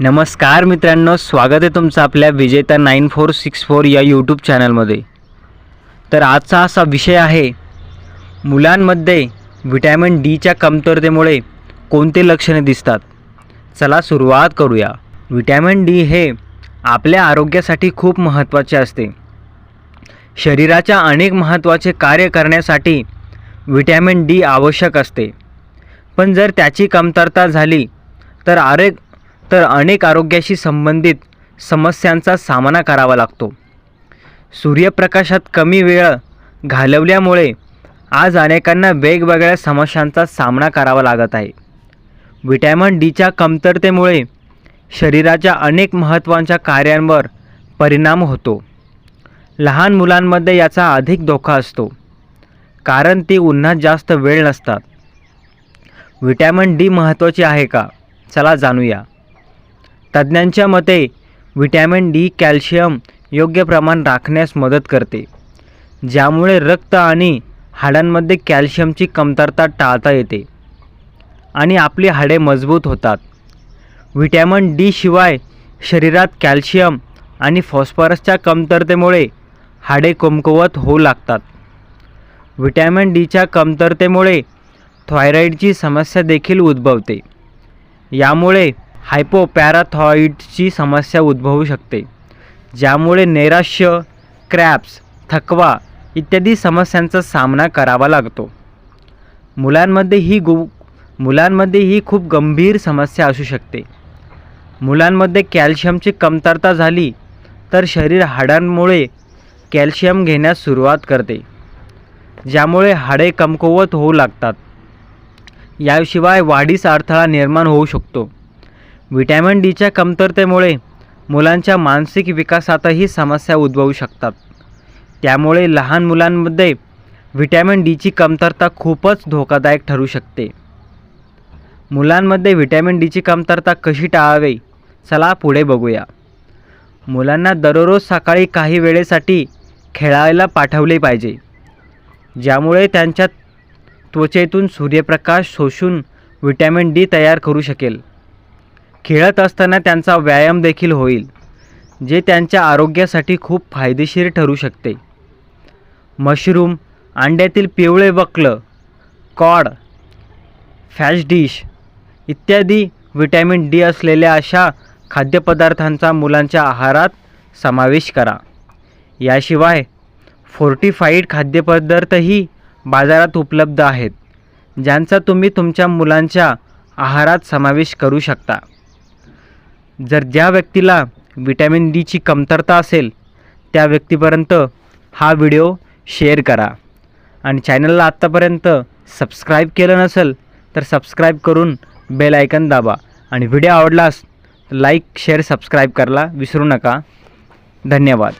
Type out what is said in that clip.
नमस्कार मित्रांनो स्वागत आहे तुमचं आपल्या विजेता नाईन फोर सिक्स फोर या यूट्यूब चॅनलमध्ये तर आजचा असा विषय आहे मुलांमध्ये व्हिटॅमिन डीच्या कमतरतेमुळे कोणते लक्षणे दिसतात? चला सुरुवात करूया. विटॅमिन डी हे आपल्या आरोग्यासाठी खूप महत्त्वाचे असते. शरीराच्या अनेक महत्त्वाचे कार्य करण्यासाठी विटॅमिन डी आवश्यक असते. पण जर त्याची कमतरता झाली तर आरोग तर अनेक आरोग्याशी संबंधित समस्यांचा सामना करावा लागतो. सूर्यप्रकाशात कमी वेळ घालवल्यामुळे आज अनेकांना वेगवेगळ्या समस्यांचा सामना करावा लागत आहे. विटॅमिन डीच्या कमतरतेमुळे शरीराच्या अनेक महत्त्वाच्या कार्यांवर परिणाम होतो. लहान मुलांमध्ये याचा अधिक धोका असतो कारण ती उन्हात जास्त वेळ नसतात. विटॅमिन डी महत्त्वाची आहे का? चला जाणूया. तज्ज्ञांच्या मते व्हिटॅमिन डी कॅल्शियम योग्य प्रमाण राखण्यास मदत करते ज्यामुळे रक्त आणि हाडांमध्ये कॅल्शियमची कमतरता टाळता येते आणि आपली हाडे मजबूत होतात. विटॅमिन डी शिवाय शरीरात कॅल्शियम आणि फॉस्फरसच्या कमतरतेमुळे हाडे कमकुवत होऊ लागतात. विटॅमिन डीच्या कमतरतेमुळे थायरॉईडची समस्या देखील उद्भवते. यामुळे हायपोपॅराथॉईडची समस्या उद्भवू शकते ज्यामुळे नैराश्य क्रॅप्स थकवा इत्यादी समस्यांचा सामना करावा लागतो. मुलांमध्ये ही गु मुलांमध्ये ही खूप गंभीर समस्या असू शकते. मुलांमध्ये कॅल्शियमची कमतरता झाली तर शरीर हाडांमुळे कॅल्शियम घेण्यास सुरुवात करते ज्यामुळे हाडे कमकुवत होऊ लागतात. याशिवाय वाढीस अडथळा निर्माण होऊ शकतो. व्हिटॅमिन डीच्या कमतरतेमुळे मुलांच्या मानसिक विकासातही समस्या उद्भवू शकतात. त्यामुळे लहान मुलांमध्ये व्हिटॅमिन डीची कमतरता खूपच धोकादायक ठरू शकते. मुलांमध्ये व्हिटॅमिन डीची कमतरता कशी टाळावे? चला पुढे बघूया. मुलांना दररोज सकाळी काही वेळेसाठी खेळायला पाठवले पाहिजे. ज्यामुळे त्यांच्या त्वचेतून सूर्यप्रकाश शोषून व्हिटॅमिन डी तयार करू शकेल. खेळत असताना त्यांचा व्यायाम देखील होईल जे त्यांच्या आरोग्यासाठी खूप फायदेशीर ठरू शकते. मशरूम अंड्यातील पिवळे वक्ल कॉड फॅश डिश इत्यादी व्हिटॅमिन डी असलेल्या अशा खाद्यपदार्थांचा मुलांच्या आहारात समावेश करा. याशिवाय फोर्टिफाईड खाद्यपदार्थही बाजारात उपलब्ध आहेत ज्यांचा तुम्ही तुमच्या मुलांच्या आहारात समावेश करू शकता. जर ज्या व्यक्तीला विटॅमिन डीची कमतरता असेल त्या व्यक्तीपर्यंत हा व्हिडिओ शेअर करा. आणि चॅनलला आत्तापर्यंत सबस्क्राईब केलं नसेल तर सबस्क्राईब करून बेल आयकन दाबा. आणि व्हिडिओ आवडलास लाईक शेअर सबस्क्राईब करायला विसरू नका. धन्यवाद.